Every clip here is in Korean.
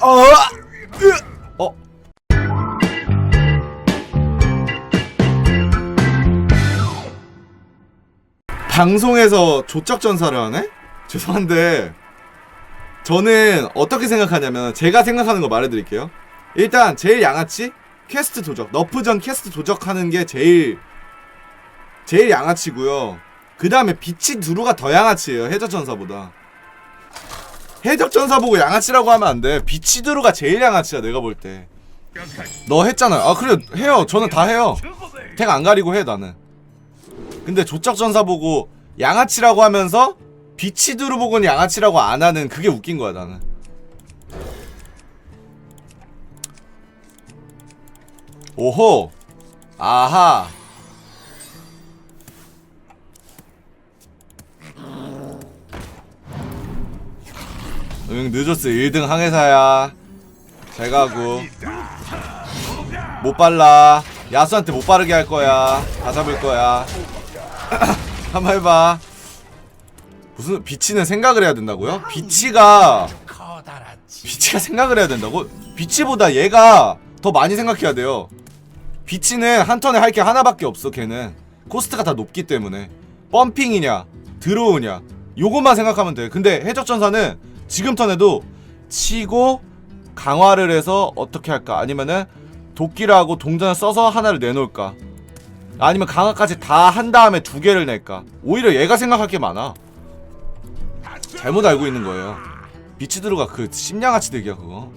어. 으, 어. 방송에서 조적 전사를 하네? 죄송한데 저는 어떻게 생각하냐면 제가 생각하는 거 말해드릴게요. 일단 제일 양아치 퀘스트 도적 너프전 퀘스트 도적하는 게 제일 제일 양아치고요. 그 다음에 빛이 두루가 더 양아치예요 해적 전사보다. 해적 전사 보고 양아치라고 하면 안 돼. 두루가 제일 양아치야 내가 볼 때. 너 했잖아. 아 그래 해요. 저는 다 해요. 택 안 가리고 해 나는. 근데 조적 전사 보고 양아치라고 하면서 두루 보고는 양아치라고 안 하는 그게 웃긴 거야 나는. 오호. 아하. 응 늦었어 1등 항해사야. 잘 가고. 못 빨라. 야수한테 못 빠르게 할 거야. 다 잡을 거야. 한번 해봐. 무슨 비치는 생각을 해야 된다고요? 비치가 비치가 생각을 해야 된다고? 비치보다 얘가 더 많이 생각해야 돼요. 비치는 한 턴에 할 게 하나밖에 없어 걔는. 코스트가 다 높기 때문에. 펌핑이냐 드로우냐 요것만 생각하면 돼. 근데 해적전사는 지금 턴에도 치고 강화를 해서 어떻게 할까? 아니면은 도끼를 하고 동전을 써서 하나를 내놓을까? 아니면 강화까지 다 한 다음에 두 개를 낼까? 오히려 얘가 생각할 게 많아. 잘못 알고 있는 거예요. 비치드루가. 그 심양아치 득이야 그거.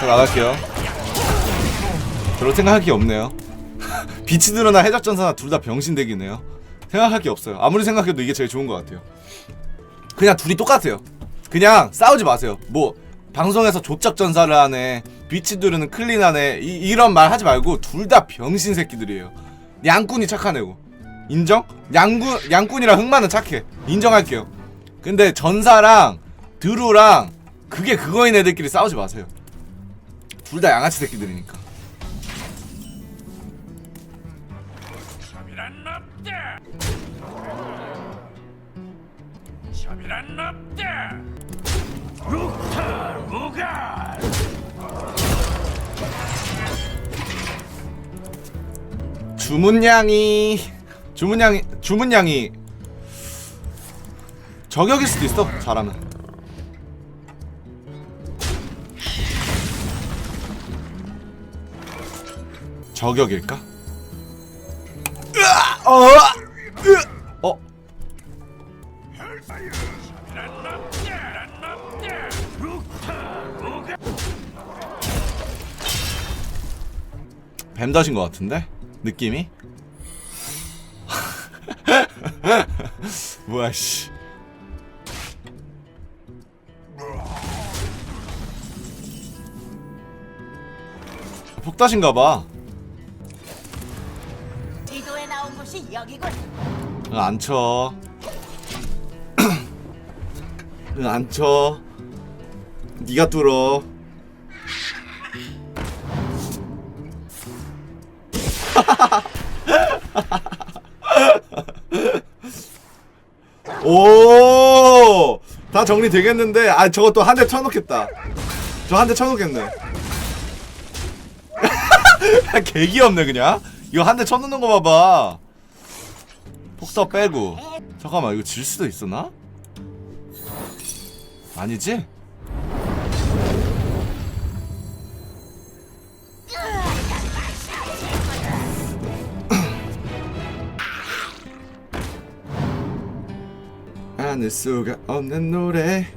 자 나갈게요. 별로 생각할 게 없네요 비치드루나 해적전사나 둘 다 병신덱이네요. 생각할 게 없어요. 아무리 생각해도 이게 제일 좋은 것 같아요. 그냥 둘이 똑같아요. 그냥 싸우지 마세요. 뭐 방송에서 조적 전사를 하네 비치드루는 클린하네 이, 이런 말 하지 말고 둘 다 병신 새끼들이에요. 양꾼이 착한 애고 인정? 양군 양꾼이랑 흑마는 착해. 인정할게요. 근데 전사랑 드루랑 그게 그거인 애들끼리 싸우지 마세요. 둘 다 양아치 새끼들이니까 없다. 샵이란 없다. 루타 무가 주문량이 주문량이 주문량이 저격일 수도 있어 잘하면 저격일까? 뱀다신 것 같은데? 느낌이? 뭐야 씨 폭다신가봐 지도에 나온 곳이 여기군. 응, 안 쳐. 응, 안 쳐. 네가 뚫어. 오! 다 정리 되겠는데, 아, 저것도 한대 쳐놓겠다. 저 한 대 쳐놓겠네. 개 귀엽네, 그냥. 이거 한 대 쳐놓는 거 봐봐. 폭사 빼고 잠깐만 이거 질 수도 있었나? 아니지? 안을 수가 없는 노래.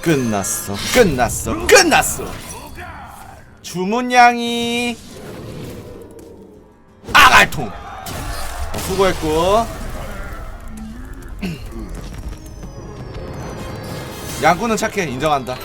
끝났어 끝났어 끝났어. 주문량이 아갈통. 어, 수고했고 양꾼은 착해. 인정한다